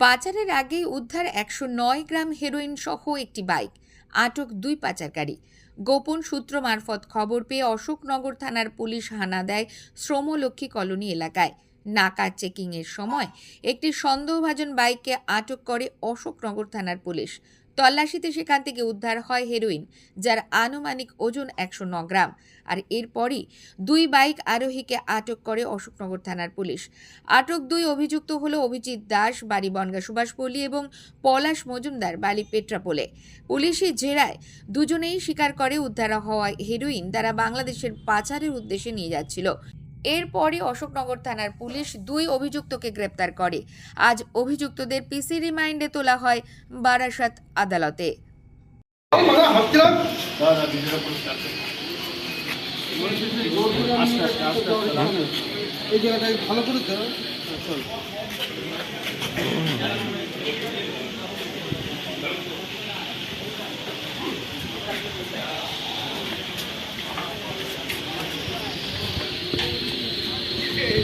পাচারের আগেই উদ্ধার একশো নয় গ্রাম হেরোইন সহ একটি বাইক, আটক দুই পাচারকারী। গোপন সূত্র মারফত খবর পেয়ে অশোকনগর থানার পুলিশ হানা দেয় শ্রমলক্ষ্মী কলোনি এলাকায়। নাকা চেকিংয়ের সময় একটি সন্দেহভাজন বাইককে আটক করে অশোকনগর থানার পুলিশ। তল্লাশিতে সেখান থেকে উদ্ধার হয় হেরোইন, যার আনুমানিক ওজন একশো ন গ্রাম। আর এরপরই দুই বাইক আরোহীকে আটক করে অশোকনগর থানার পুলিশ। আটক দুই অভিযুক্ত হল অভিজিৎ দাস, বাড়ি বনগা সুভাষপল্লী এবং পলাশ মজুমদার, বাড়ি পেট্রাপোলে। পুলিশি জেরায় দুজনেই স্বীকার করে উদ্ধার হওয়া হেরোইন তারা বাংলাদেশের পাচারের উদ্দেশ্যে নিয়ে যাচ্ছিল। এরপরই অশোকনগর থানার পুলিশ দুই অভিযুক্তকে গ্রেপ্তার করে। আজ অভিযুক্তদের পিসি রিমাইন্ডে তোলা হয় বারাসাত আদালতে। এই জায়গাটা ভালো করে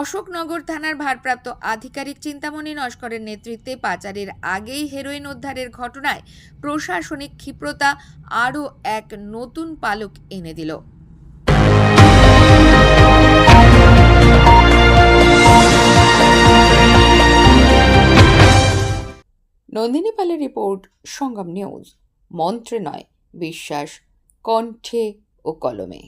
অশোকনগর থানার ভারপ্রাপ্ত আধিকারিক চিন্তামণি নস্করের নেতৃত্বে পাচারের আগেই হেরোইন উদ্ধারের ঘটনায় প্রশাসনিক ক্ষিপ্রতা আরও এক নতুন পালক এনে দিল। নন্দিনী পালের রিপোর্ট, সঙ্গম নিউজ। মন্ত্রে নয়, বিশ্বাস, কণ্ঠে ও কলমে।